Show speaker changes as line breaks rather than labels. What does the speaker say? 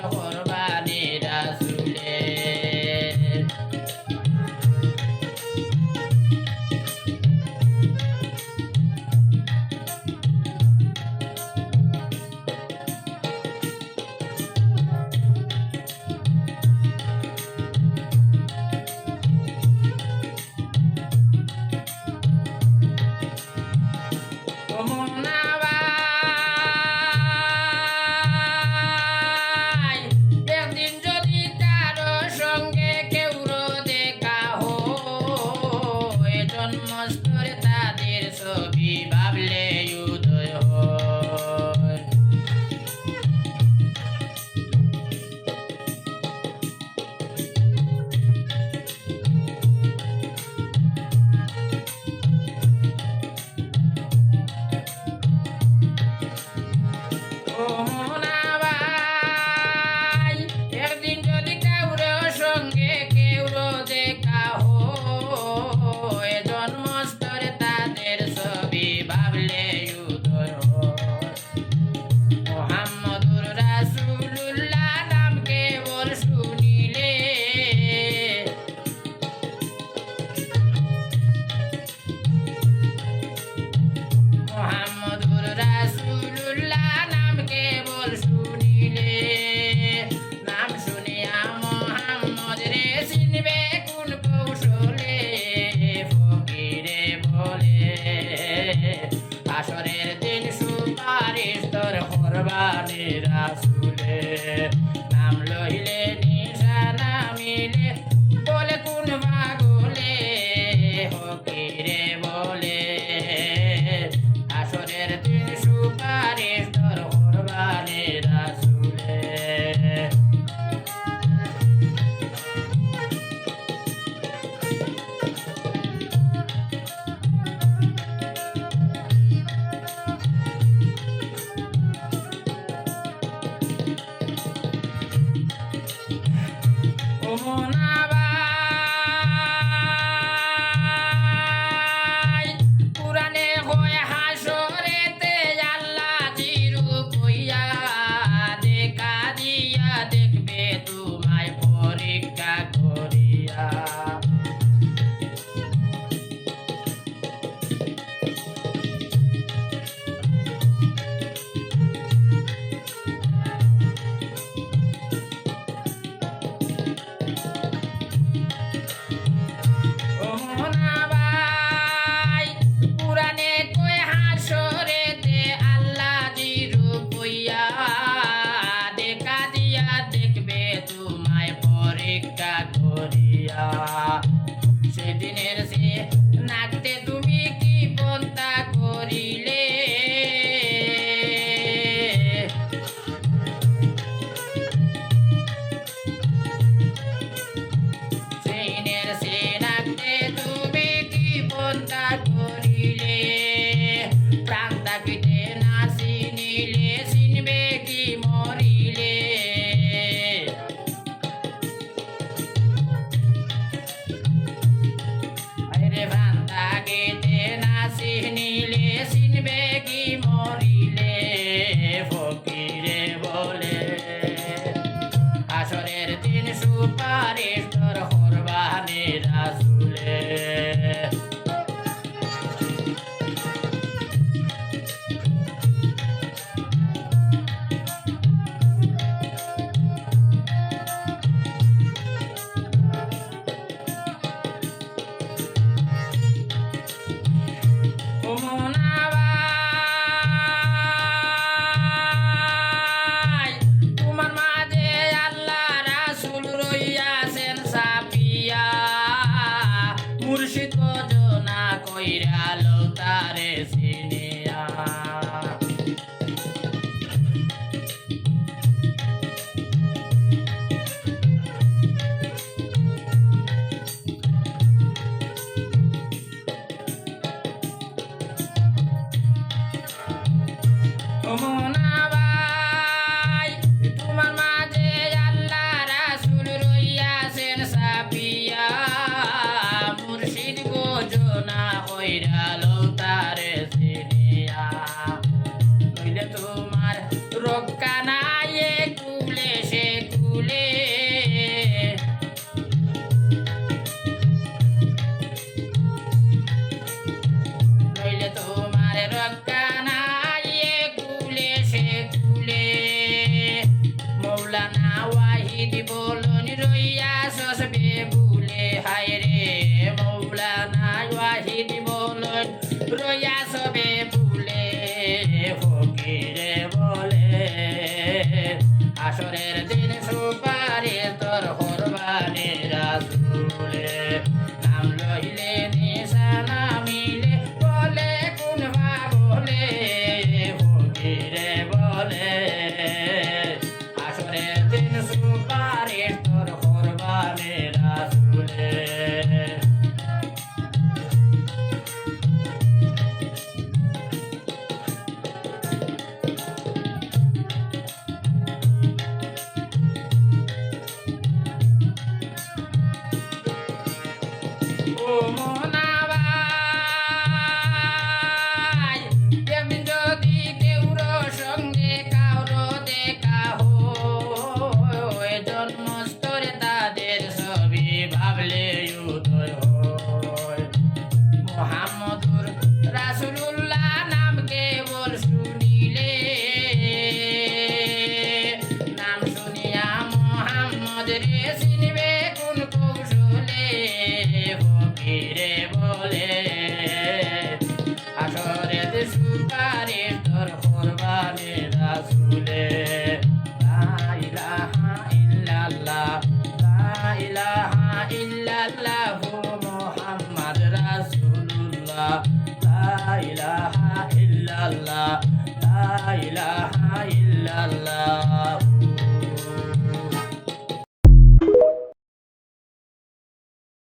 Hara Hara জানে রাসুলে দিনের ভোলে বলে। আসরে সুপারে তোর কোরবানে রাসুলে। ইলাহা ইল্লাল্লাহ ইলাহা ইল্লাল্লাহ মুহাম্মদ রাসূলুল্লাহ। ইলাহা ইল্লাল্লাহ ইলাহা ইল্লাল্লাহ